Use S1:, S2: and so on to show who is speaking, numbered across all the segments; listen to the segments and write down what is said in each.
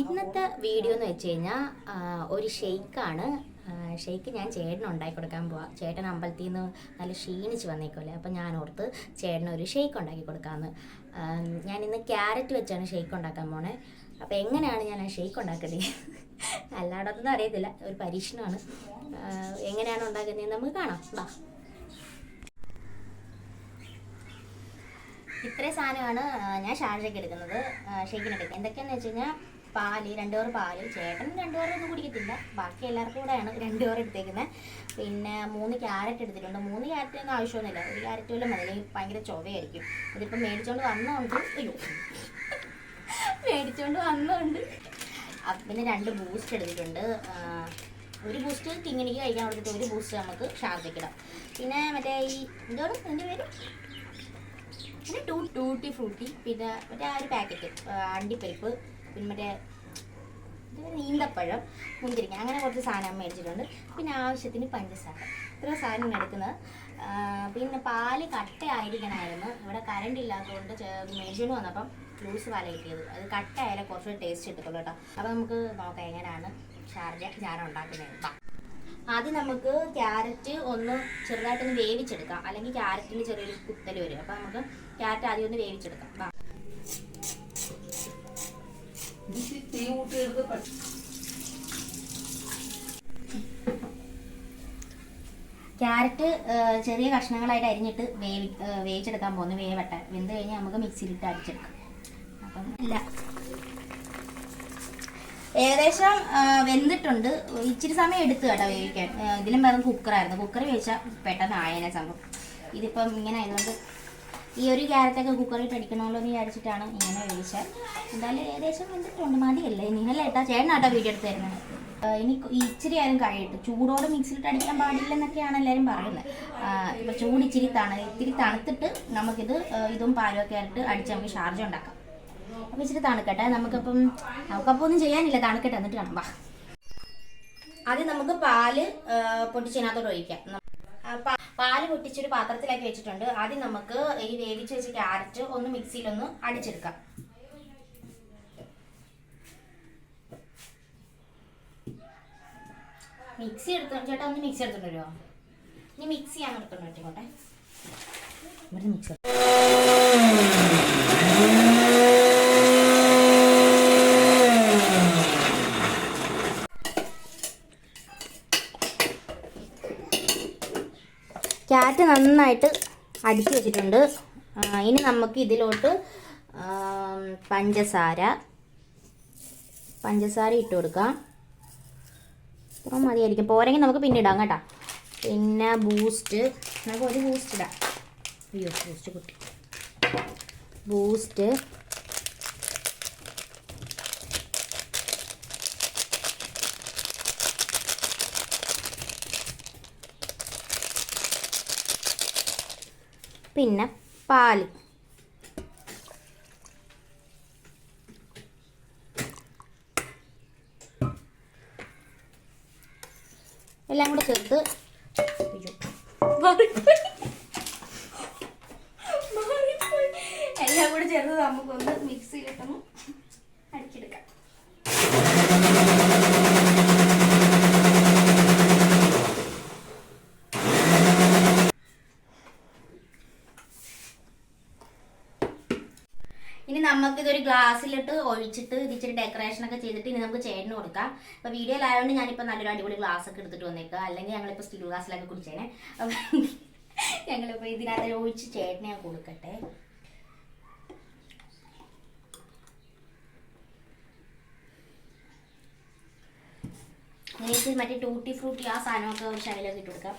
S1: ഇന്നത്തെ വീഡിയോ എന്ന് വെച്ച് കഴിഞ്ഞാൽ ഒരു ഷെയ്ക്കാണ്. ഷെയ്ക്ക് ഞാൻ ചേട്ടന് ഉണ്ടാക്കി കൊടുക്കാൻ പോവാം. ചേട്ടൻ അമ്പലത്തിൽ നിന്ന് നല്ല ക്ഷീണിച്ച് വന്നേക്കുമല്ലേ അപ്പം ഞാൻ ഓർത്ത് ചേട്ടന് ഒരു ഷെയ്ക്ക് ഉണ്ടാക്കി കൊടുക്കാമെന്ന് ഞാൻ ഇന്ന് ക്യാരറ്റ് വെച്ചാണ് ഷെയ്ക്ക് ഉണ്ടാക്കാൻ പോണേ. അപ്പോൾ എങ്ങനെയാണ് ഞാൻ ആ ഷെയ്ക്ക് ഉണ്ടാക്കുന്നത് അല്ലാടൊന്നും അറിയത്തില്ല ഒരു പരീക്ഷണമാണ്. എങ്ങനെയാണ് ഉണ്ടാക്കുന്നതെന്ന് നമുക്ക് കാണാം. വാ. ഇത്രയും സാധനമാണ് ഞാൻ ഷാർജയ്ക്ക് എടുക്കുന്നത് ഷെയ്ക്കിനെടുക്കുന്നത് എന്തൊക്കെയാണെന്ന് വെച്ച് കഴിഞ്ഞാൽ പാൽ രണ്ട് ഓർ പാൽ. ചേട്ടൻ രണ്ട് ഒന്നും കുടിക്കത്തില്ല. ബാക്കി എല്ലാവർക്കും കൂടെയാണ് രണ്ട് ഓർ എടുത്തേക്കുന്നത് പിന്നെ മൂന്ന് ക്യാരറ്റ് എടുത്തിട്ടുണ്ട്. മൂന്ന് ക്യാരറ്റ് ഒന്നും ആവശ്യമൊന്നുമില്ല. ഒരു ക്യാരറ്റ് വല്ലതും മതി. അല്ലെങ്കിൽ ഭയങ്കര ചൊവയായിരിക്കും. ഇതിപ്പോൾ മേടിച്ചുകൊണ്ട് വന്നതുകൊണ്ട് അയ്യോ. മേടിച്ചുകൊണ്ട് വന്നതുകൊണ്ട് പിന്നെ രണ്ട് ബൂസ്റ്റ് എടുത്തിട്ടുണ്ട്. ഒരു ബൂസ്റ്റ് തിങ്ങിനിക്ക് കഴിക്കാൻ കൊടുത്തിട്ട് ഒരു ബൂസ്റ്റ് നമുക്ക് ഷാർജയ്ക്കിടാം പിന്നെ മറ്റേ ഈ എന്താണ് എന്റെ പേര്? പിന്നെ ടൂ ടൂട്ടി ഫ്രൂട്ടി പിന്നെ മറ്റേ ആ ഒരു പാക്കറ്റ് അണ്ടിപ്പരിപ്പ് പിന്നെ മറ്റേ ഈന്തപ്പഴം മുന്തിരിങ്ങ അങ്ങനെ കുറച്ച് സാധനം മേടിച്ചിട്ടുണ്ട്. പിന്നെ ആവശ്യത്തിന് പഞ്ചസാര. ഇത്ര സാധനം എടുക്കുന്നത്. പിന്നെ പാൽ കട്ടയായിരിക്കണമായിരുന്നു. ഇവിടെ കറണ്ട് ഇല്ലാത്തതുകൊണ്ട് മേടിച്ചുകൊണ്ട് വന്നപ്പം ലൂസ് പാല കിട്ടിയത്. അത് കട്ടയായാലേ കുറച്ച് ടേസ്റ്റ് കിട്ടത്തുള്ളൂ കേട്ടോ. അപ്പോൾ നമുക്ക് നോക്കാം എങ്ങനെയാണ് ഷാർജ ഞാൻ ഉണ്ടാക്കുന്നത്. ആദ്യം നമുക്ക് ക്യാരറ്റ് ഒന്ന് ചെറുതായിട്ടൊന്ന് വേവിച്ചെടുക്കാം. അല്ലെങ്കിൽ ക്യാരറ്റിന് ചെറിയൊരു കുത്തൽ വരും. അപ്പോൾ നമുക്ക് ക്യാരറ്റ് ആദ്യം ഒന്ന് വേവിച്ചെടുക്കാം. ക്യാരറ്റ് ചെറിയ കഷ്ണങ്ങളായിട്ട് അരിഞ്ഞിട്ട് വേവി വേവിച്ചെടുക്കാൻ പോകുന്നു. വേവട്ടെ. വെന്ത് കഴിഞ്ഞാൽ നമുക്ക് മിക്സിയിലിട്ട് അടിച്ചെടുക്കാം. അപ്പം ഇല്ല. ഏകദേശം വെന്തിട്ടുണ്ട്. ഇച്ചിരി സമയം എടുത്തു കേട്ടോ വേവിക്കാൻ. ഇതിലും വേറെ കുക്കറായിരുന്നു. കുക്കർ വേവിച്ചാൽ പെട്ടെന്ന് ആയനെ സംഭവം. ഇതിപ്പം ഇങ്ങനെ ആയതുകൊണ്ട് ഈ ഒരു ക്യാരറ്റൊക്കെ കുക്കറിൽ പഠിക്കണമല്ലോ എന്ന് വിചാരിച്ചിട്ടാണ് ഇങ്ങനെ വേവിച്ചത് എന്തായാലും ഏകദേശം വെന്തിട്ടുണ്ട് മതിയല്ലേ? നിങ്ങളെ ഏട്ടാ? ചേട്ടനാട്ടാ വീഡിയോ എടുത്ത് തരുന്നത് ഇനി ഇച്ചിരി ആയാലും കഴിയിട്ട്. ചൂടോട് മിക്സിലിട്ട് അടിക്കാൻ പാടില്ലെന്നൊക്കെയാണ് എല്ലാവരും പറയുന്നത് ഇപ്പം ചൂട് ഇച്ചിരി തണു ഇത്തിരി തണുത്തിട്ട് നമുക്കിത് ഇതും പാലും ഒക്കെ ആയിട്ട് അടിച്ച് നമുക്ക് ഷാർജ് ഉണ്ടാക്കാം. അപ്പോൾ ഇച്ചിരി തണുക്കട്ടെ. നമുക്കപ്പം നമുക്കപ്പോൾ ഒന്നും ചെയ്യാനില്ല. തണുക്കട്ടെ. എന്നിട്ട് കാണാം. വാ. ആദ്യം നമുക്ക് പാൽ പൊട്ടിച്ചതിനകത്തോട് ഒഴിക്കാം. പാൽ പൊട്ടിച്ചൊരു പാത്രത്തിലാക്കി വെച്ചിട്ടുണ്ട്. ആദ്യം നമുക്ക് ഈ വേവിച്ച് വെച്ച ക്യാരറ്റ് ഒന്ന് മിക്സിയിലൊന്ന് അടിച്ചെടുക്കാം. മിക്സി എടുത്തു ചേട്ടാ ഒന്ന് മിക്സി എടുത്തിട്ടുണ്ടോ ഇനി മിക്സിയാണ് ചെയ്യാൻ എടുത്തോണ്ട് പറ്റിക്കോട്ടെ ഇവിടെ മിക്സർ ക്യാരറ്റ് നന്നായിട്ട് അടിച്ചു വെച്ചിട്ടുണ്ട്. ഇനി നമുക്ക് ഇതിലോട്ട് പഞ്ചസാര പഞ്ചസാര ഇട്ട് കൊടുക്കാം. ഇത്ര മതിയായിരിക്കും. പോരെങ്കിൽ നമുക്ക് പിന്നെ ഇടാം കേട്ടോ. പിന്നെ ബൂസ്റ്റ് നമുക്ക് ഒരു ബൂസ്റ്റ് ഇടാം. അയ്യോ ബൂസ്റ്റ് കുട്ടി. ബൂസ്റ്റ് പിന്നെ പാൽ എല്ലാം കൂടെ ചേർത്ത്. എല്ലാം കൂടെ ചേർത്ത് നമുക്കൊന്ന് മിക്സിയിലിട്ടൊന്ന് ഇനി നമുക്ക് ഇതൊരു ഗ്ലാസ്സിലിട്ട് ഒഴിച്ചിട്ട് ഇതിച്ചിരി ഡെക്കറേഷൻ ഒക്കെ ചെയ്തിട്ട് ഇനി നമുക്ക് ചേട്ടന് കൊടുക്കാം. അപ്പൊ വീഡിയോയിലായതുകൊണ്ട് ഞാനിപ്പോ നല്ലൊരു അടിപൊളി ഗ്ലാസ് ഒക്കെ എടുത്തിട്ട് വന്നേക്കാം അല്ലെങ്കിൽ ഞങ്ങളിപ്പോ സ്റ്റീൽ ഗ്ലാസ്സിലൊക്കെ കുടിച്ചേനെ. ഞങ്ങളിപ്പോ ഇതിനകത്ത് ഒഴിച്ച് ചേട്ടനെ ഞാൻ കൊടുക്കട്ടെ. മറ്റേ ടൂട്ടി ഫ്രൂട്ടി ആ സാധനമൊക്കെ ഒരു ഇട്ട് കൊടുക്കാം.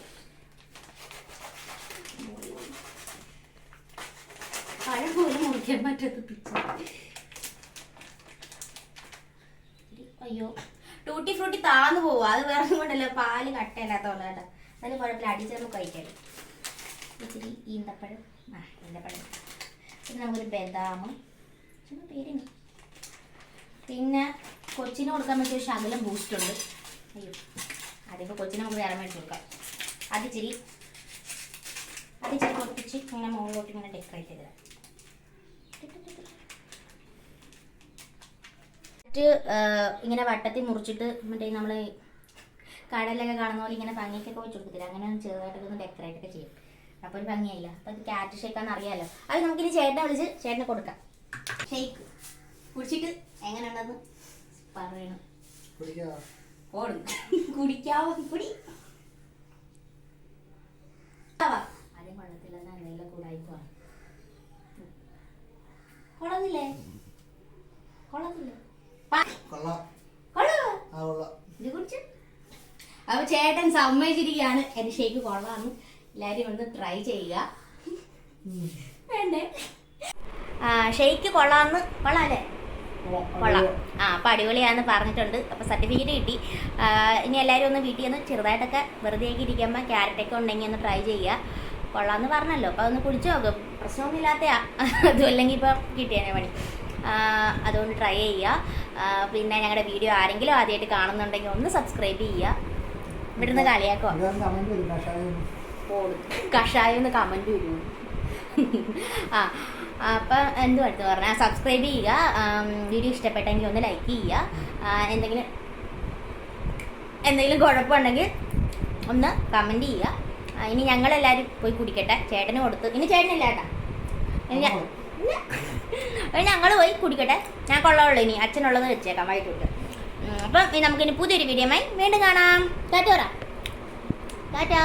S1: പഴം മുറിക്കാൻ പറ്റാത്ത പിച്ച അയ്യോ. ടൂട്ടി ഫ്രൂട്ടി താന്നു പോവാ. അത് വേറെ കൊണ്ടല്ല. പാൽ കട്ടയില്ലാത്തോണ്ട് കേട്ടോ. എന്നാലും കുഴപ്പമില്ല. അടിച്ച് നമുക്ക് കഴിക്കാം. ഇച്ചിരി ഈന്തപ്പഴം. ആ ഈന്തപ്പഴം. പിന്നെ നമുക്കൊരു ബദാം ചുമ്മാ പേരുണ്ട് പിന്നെ കൊച്ചിന് കൊടുക്കാൻ പറ്റിയ ശകലം ബൂസ്റ്റ് ഉണ്ട്. അയ്യോ. അതിപ്പോൾ കൊച്ചിനെ നമുക്ക് വേറെ മേടിച്ച് കൊടുക്കാം. അതിച്ചിരി അതിച്ചിരി പൊട്ടിച്ച് ഇങ്ങനെ മുകളിലോട്ട് ഇങ്ങനെ ഡെക്കറേറ്റ് ചെയ്ത് ബൂസ്റ്റ് ഇങ്ങനെ വട്ടത്തിൽ മുറിച്ചിട്ട് മറ്റേ നമ്മൾ കടലിലൊക്കെ കാണുന്ന പോലെ ഇങ്ങനെ ഭംഗിക്കൊക്കെ വെച്ച് കൊടുക്കത്തില്ല അങ്ങനെ ഒന്ന് ചെറുതായിട്ടൊക്കെ ഒന്ന് ഡെക്കറേറ്റ് ഒക്കെ ചെയ്യും. അപ്പോൾ ഒരു ഭംഗിയായില്ല. അപ്പോൾ അത് ക്യാറ്റ് ഷേക്കാന്ന് അറിയാമല്ലോ അത് നമുക്കിനി ചേട്ടനെ വിളിച്ച് ചേട്ടനെ കൊടുക്കാം. ഷേക്ക് കുടിച്ചിട്ട് എങ്ങനെയുണ്ടെന്ന് പറയണം. കുടിക്കാവോ? കുടി ആവാ. ആദ്യം കൊള്ളത്തില്ല എന്നാ എന്തെങ്കിലും കൂടായിപ്പോ കൊള്ളത്തില്ലേ കൊള്ളത്തില്ലേ പ-
S2: കൊള്ളാം
S1: കൊള്ളാവോ
S2: ആ കൊള്ളാം
S1: ഇത് കുടിച്ച് അപ്പൊ ചേട്ടൻ സമ്മതിച്ചിരിക്കുകയാണ്. എന്റെ ഷേക്ക് കൊള്ളാന്ന്. എല്ലാരും ഒന്ന് ട്രൈ ചെയ്യുക. വേണ്ടേ? ഷെയ്ക്ക് കൊള്ളാന്ന്. കൊള്ളാല്ലേ? കൊള്ളാം. ആ അപ്പം അടിപൊളിയാന്ന് പറഞ്ഞിട്ടുണ്ട്. അപ്പോൾ സർട്ടിഫിക്കറ്റ് കിട്ടി. ഇനി എല്ലാവരും ഒന്ന് വീട്ടിൽ നിന്ന് ചെറുതായിട്ടൊക്കെ വെറുതെ ഇരിക്കുമ്പോൾ ക്യാരറ്റൊക്കെ ഉണ്ടെങ്കിൽ ഒന്ന് ട്രൈ ചെയ്യുക. കൊള്ളാന്ന് പറഞ്ഞല്ലോ. അപ്പോൾ അതൊന്ന് കുടിച്ചു നോക്കും. പ്രശ്നമൊന്നുമില്ലാത്തയാ അതും അല്ലെങ്കിൽ ഇപ്പം കിട്ടിയേനെ പണി. അതുകൊണ്ട് ട്രൈ ചെയ്യുക. പിന്നെ ഞങ്ങളുടെ വീഡിയോ ആരെങ്കിലും ആദ്യമായിട്ട് കാണുന്നുണ്ടെങ്കിൽ ഒന്ന് സബ്സ്ക്രൈബ് ചെയ്യുക. ഇവിടുന്ന് കളിയാക്കോ
S2: കഷായം
S1: കമന്റ് വരൂ ആ അപ്പം എന്തു അടുത്ത് പറഞ്ഞാൽ സബ്സ്ക്രൈബ് ചെയ്യുക. വീഡിയോ ഇഷ്ടപ്പെട്ടെങ്കിൽ ഒന്ന് ലൈക്ക് ചെയ്യുക. എന്തെങ്കിലും എന്തെങ്കിലും കുഴപ്പമുണ്ടെങ്കിൽ ഒന്ന് കമന്റ് ചെയ്യുക. ഇനി ഞങ്ങൾ ഞങ്ങളെല്ലാവരും പോയി കുടിക്കട്ടെ. ചേട്ടന് കൊടുത്ത്. ഇനി ചേട്ടനില്ല കേട്ടാ. ഇനി ഞ- ഞങ്ങൾ പോയി. കുടിക്കട്ടെ. ഞാൻ കൊള്ളാവുള്ളൂ ഇനി. അച്ഛനുള്ളത് വെച്ചേക്കാം കൊടുക്കാം അപ്പം നമുക്കിനി പുതിയൊരു വീഡിയോമായി വീണ്ടും കാണാം. ടാറ്റ പറ. ടാറ്റാ.